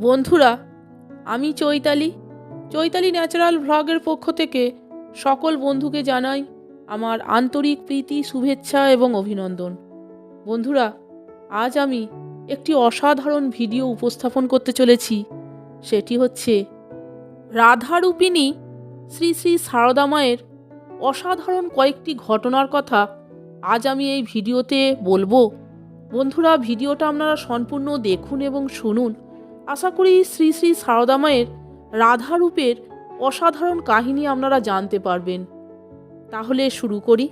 বন্ধুরা, আমি চৈতালি। চৈতালি ন্যাচারাল ভ্লগের পক্ষ থেকে সকল বন্ধুকে জানাই আমার আন্তরিক প্রীতি, শুভেচ্ছা এবং অভিনন্দন। বন্ধুরা, আজ আমি একটি অসাধারণ ভিডিও উপস্থাপন করতে চলেছি। সেটি হচ্ছে রাধারূপিণী শ্রী শ্রী সারদা মায়ের অসাধারণ কয়েকটি ঘটনার কথা আজ আমি এই ভিডিওতে বলব। বন্ধুরা, ভিডিওটা আপনারা সম্পূর্ণ দেখুন এবং শুনুন। আশা করি শ্রী শ্রী সারদা মায়ের রাধারূপের অসাধারণ কাহিনী আপনারা জানতে পারবেন। তাহলে শুরু করি।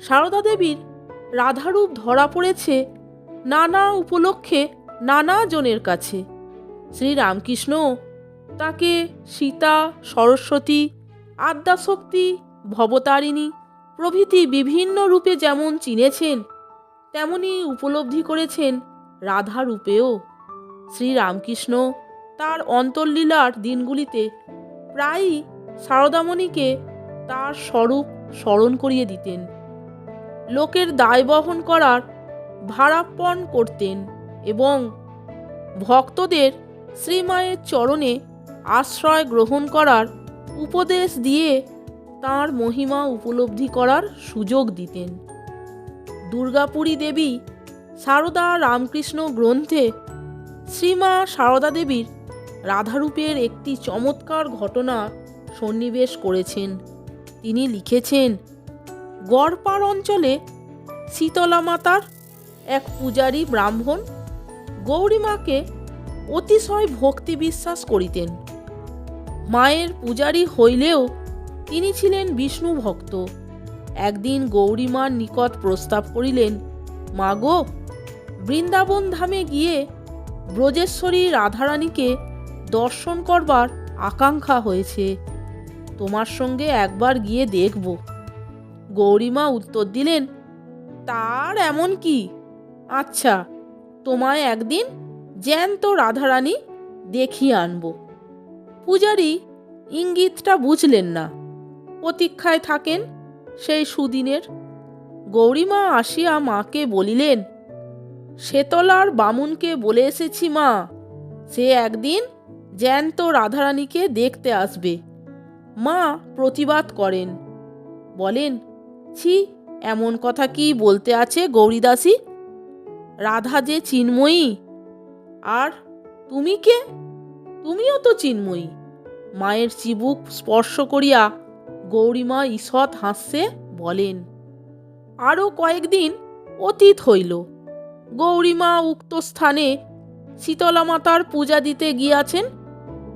সারদা দেবীর রাধারূপ ধরা পড়েছে নানা উপলক্ষে নানা জনের কাছে। শ্রী রামকৃষ্ণ তাকে সীতা, সরস্বতী, আদ্যাশক্তি, ভবতারিণী প্রভৃতি বিভিন্ন রূপে যেমন চিনেছেন, তেমনি উপলব্ধি করেছেন রাধা রূপেও শ্রীরামকৃষ্ণ তার অন্তর্লীলার দিনগুলিতে প্রায়ই সারদামণিকে তার স্বরূপ স্মরণ করিয়ে দিতেন। লোকের দায় বহন করার ভারাপণ করতেন এবং ভক্তদের শ্রীমায়ের চরণে আশ্রয় গ্রহণ করার উপদেশ দিয়ে তার মহিমা উপলব্ধি করার সুযোগ দিতেন। দুর্গাপুরী দেবী সারদা রামকৃষ্ণ গ্রন্থে শ্রীমা সারদা দেবীর রাধারূপের একটি চমৎকার ঘটনা সন্নিবেশ করেছেন। তিনি লিখেছেন, গড়পাড় অঞ্চলে শীতলা মাতার এক পূজারী ব্রাহ্মণ গৌরীমাকে অতিশয় ভক্তি বিশ্বাস করিতেন। মায়ের পূজারী হইলেও তিনি ছিলেন বিষ্ণু ভক্ত। একদিন গৌরীমার নিকট প্রস্তাব করিলেন, মা গো, বৃন্দাবন ধামে গিয়ে ব্রজেশ্বরী রাধারানীকে দর্শন করবার আকাঙ্ক্ষা হয়েছে। তোমার সঙ্গে একবার গিয়ে দেখব। গৌরীমা উত্তর দিলেন, তার এমন কি? আচ্ছা তোমায় একদিন জ্যান্ত রাধারানী দেখিয়ে আনব। পূজারী ইঙ্গিতটা বুঝলেন না। প্রতীক্ষায় থাকেন সেই সুদিনের। গৌরীমা আসিয়া মাকে বলিলেন শেতলার বামুনকে বলে এসেছি মা। সে একদিন জ্যান্ত রাধারানীকে দেখতে আসবে। মা প্রতিবাদ করেন। বলেন, ছি, এমন কথা কি বলতে আছে গৌরীদাসী? রাধা যে চিন্ময়ী, আর তুমি কে? তুমিও তো চিন্ময়ী। মায়ের চিবুক স্পর্শ করিয়া গৌরীমা ঈষৎ হাসছে, বলেন আরও কয়েকদিন অতীত হইল। গৌরীমা উক্ত স্থানে শীতলা মাতার পূজা দিতে গিয়াছেন।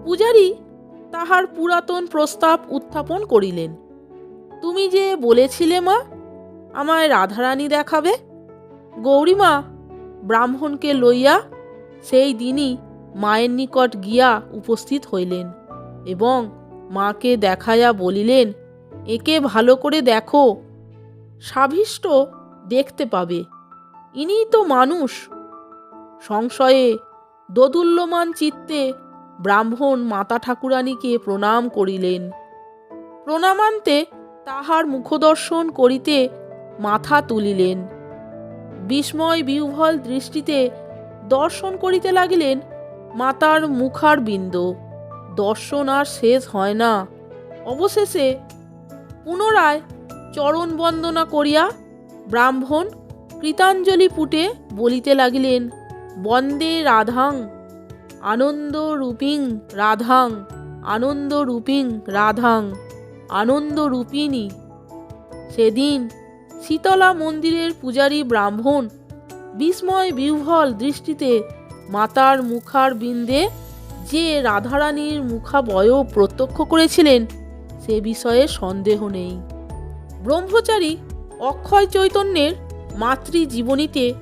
পূজারী তাহার পুরাতন প্রস্তাব উত্থাপন করিলেন। তুমি যে বলেছিলে মা, আমায় রাধারানী দেখাবে। গৌরীমা ব্রাহ্মণকে লইয়া সেই দিনই মায়ের নিকট গিয়া উপস্থিত হইলেন এবং মাকে দেখাইয়া বলিলেন, একে ভালো করে দেখো, সাভিষ্ট দেখতে পাবে। ইনিই তো মানুষ। সংশয়ে দোদুল্যমান চিত্তে ব্রাহ্মণ মাতা ঠাকুরানীকে প্রণাম করিলেন। প্রণামান্তে তাহার মুখদর্শন করিতে মাথা তুলিলেন। বিস্ময় বিহ্বল দৃষ্টিতে দর্শন করিতে লাগিলেন মাতার মুখার বিন্দ দর্শন আর শেষ হয় না। অবশেষে পুনরায় চরণ বন্দনা করিয়া ব্রাহ্মণ কৃতাঞ্জলি পুটে বলিতে লাগিলেন, বন্দে রাধাং আনন্দ রূপিং রাধাং আনন্দ রূপিং রাধাং আনন্দ রূপিণী সেদিন শীতলা মন্দিরের পূজারী ব্রাহ্মণ বিস্ময় বিহ্বল দৃষ্টিতে মাতার মুখার বিন্দে যে রাধারানীর মুখাবয়ব প্রত্যক্ষ করেছিলেন, সে বিষয়ে সন্দেহ নেই। ব্রহ্মচারী অক্ষয় চৈতন্যের মাতৃ জীবনীতে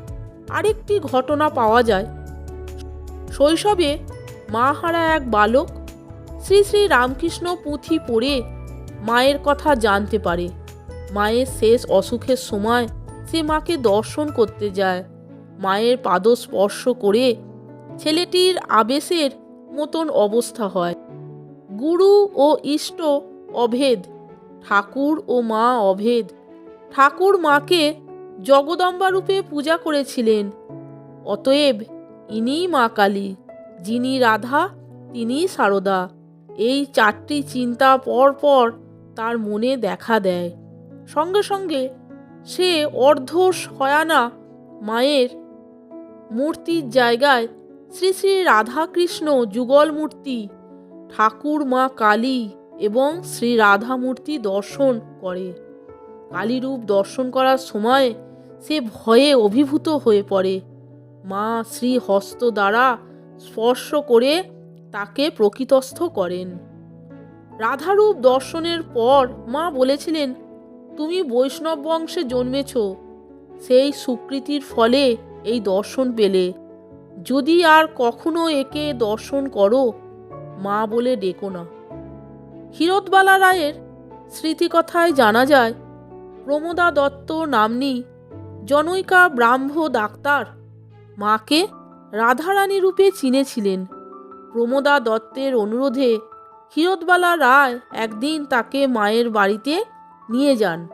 আরেকটি ঘটনা পাওয়া যায়। শৈশবে মা হারা এক বালক শ্রী শ্রী রামকৃষ্ণ পুঁথি পড়ে মায়ের কথা জানতে পারে। মায়ের শেষ অসুখের সময় সে মাকে দর্শন করতে যায়। মায়ের পাদ স্পর্শ করে ছেলেটির আবেশের মতন অবস্থা হয়। গুরু ও ইষ্ট অভেদ, ঠাকুর ও মা অভেদ। ঠাকুর মাকে জগদম্বা রূপে পূজা করেছিলেন। অতএব ইনিই মা কালী, যিনি রাধা তিনি সারদা। এই চারটি চিন্তা পর পর তার মনে দেখা দেয়। সঙ্গে সঙ্গে সে অর্ধ শয়ানা মায়ের মূর্তির জায়গায় শ্রী শ্রী রাধাকৃষ্ণ যুগল মূর্তি, ঠাকুর মা কালী এবং শ্রী রাধা মূর্তি দর্শন করে। কালীরূপ দর্শন করার সময় সে ভয়ে অভিভূত হয়ে পড়ে। মা শ্রী হস্ত দ্বারা স্পর্শ করে তাকে প্রকৃতস্থ করেন। রাধারূপ দর্শনের পর মা বলেছিলেন, তুমি বৈষ্ণব বংশে জন্মেছ। সেই সুকৃতির ফলে এই দর্শন পেলে। যদি আর কখনো একে দর্শন করো, মা বলে ডেকো না। ক্ষীরোদবালা রায়ের স্মৃতিকথায় জানা যায়, প্রমোদা দত্ত নাম্নী জনৈকা ব্রাহ্ম ডাক্তার। মাকে রাধারানী রূপে চিনেছিলেন। প্রমোদা দত্তের অনুরোধে ক্ষীরোদবালা রায় একদিন তাকে মায়ের বাড়িতে নিয়ে যান।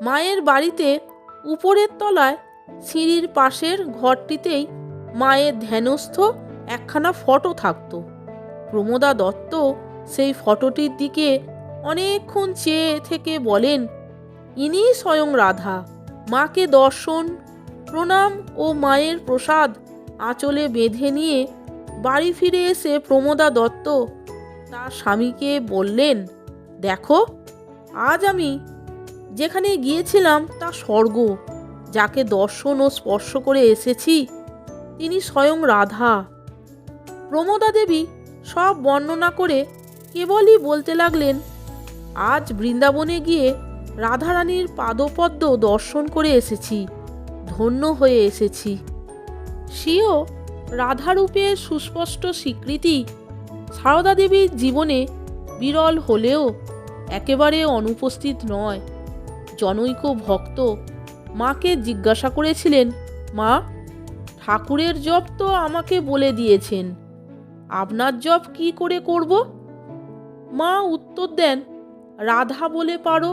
মায়ের বাড়িতে উপরের তলায় সিঁড়ির পাশের ঘরটিতেই মায়ের ধ্যানস্থ একখানা ফটো থাকত। প্রমোদা দত্ত সেই ফটোটির দিকে অনেকক্ষণ চেয়ে থেকে বলেন, ইনি স্বয়ং রাধা। মাকে দর্শন, প্রণাম ও মায়ের প্রসাদ আঁচলে বেঁধে নিয়ে বাড়ি ফিরে এসে প্রমোদা দত্ত তার স্বামীকে বললেন, দেখো, আজ আমি যেখানে গিয়েছিলাম তা স্বর্গ, যাকে দর্শন ও স্পর্শ করে এসেছি, তিনি স্বয়ং রাধা। প্রমোদা দেবী সব বর্ণনা করে কেবলই বলতে লাগলেন, আজ বৃন্দাবনে গিয়ে রাধারানীর পাদপদ্ম দর্শন করে এসেছি, ধন্য হয়ে এসেছি। স্বীয় রাধারূপের সুস্পষ্ট স্বীকৃতি সারদা দেবীর জীবনে বিরল হলেও একেবারে অনুপস্থিত নয়। জনৈক ভক্ত মাকে জিজ্ঞাসা করেছিলেন, মা, ঠাকুরের জপ তো আমাকে বলে দিয়েছেন, আপনার জপ কি করে করব? মা উত্তর দেন, রাধা বলে পারো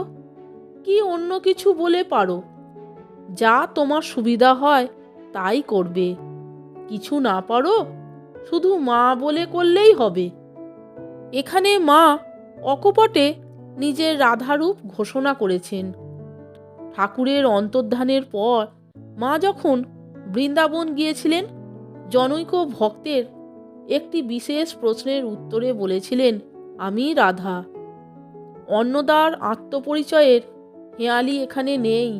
কি অন্য কিছু বলে পারো? যা তোমার সুবিধা হয়, তাই করবে। কিছু না পারো, শুধু মা বলে করলেই হবে। এখানে মা অকপটে নিজের রাধারূপ ঘোষণা করেছেন। ঠাকুরের অন্তর্ধানের পর মা যখন বৃন্দাবন গিয়েছিলেন, জনৈক ভক্তের একটি বিশেষ প্রশ্নের উত্তরে বলেছিলেন, আমি রাধা। অন্নদার আত্মপরিচয়ের হেয়ালি এখানে নেই।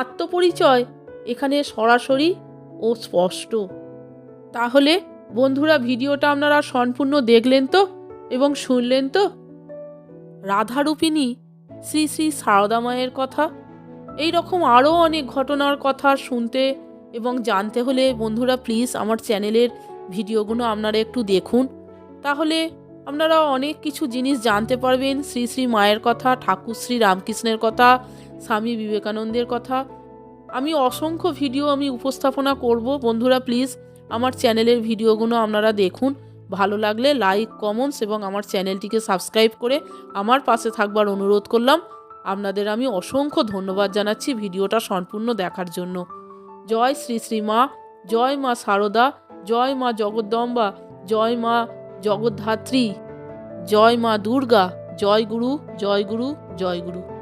আত্মপরিচয় এখানে সরাসরি ও স্পষ্ট। তাহলে বন্ধুরা ভিডিওটা আপনারা সম্পূর্ণ দেখলেন তো এবং শুনলেন তো? রাধারূপিণী শ্রী শ্রী মায়ের কথা, এই রকম আরও অনেক ঘটনার কথা শুনতে এবং জানতে হলে বন্ধুরা প্লিজ আমার চ্যানেলের ভিডিওগুলো আপনারা একটু দেখুন। তাহলে আপনারা অনেক কিছু জিনিস জানতে পারবেন। শ্রী শ্রী মায়ের কথা, ঠাকুর শ্রী রামকৃষ্ণের কথা, স্বামী বিবেকানন্দের কথা। আমি অসংখ্য ভিডিও আমি উপস্থাপনা করব। বন্ধুরা প্লিজ আমার চ্যানেলের ভিডিওগুলো আপনারা দেখুন। ভালো লাগলে লাইক কমেন্টস এবং আমার চ্যানেলটিকে সাবস্ক্রাইব করে আমার পাশে থাকবার অনুরোধ করলাম। আপনাদের আমি অসংখ্য ধন্যবাদ জানাচ্ছি ভিডিওটা সম্পূর্ণ দেখার জন্য। জয় শ্রী শ্রী মা, জয় মা সারদা, জয় মা জগদ্দম্বা, জয় মা জগদ্ধাত্রী। জয় মা দুর্গা। জয় গুরু জয় গুরু জয় গুরু।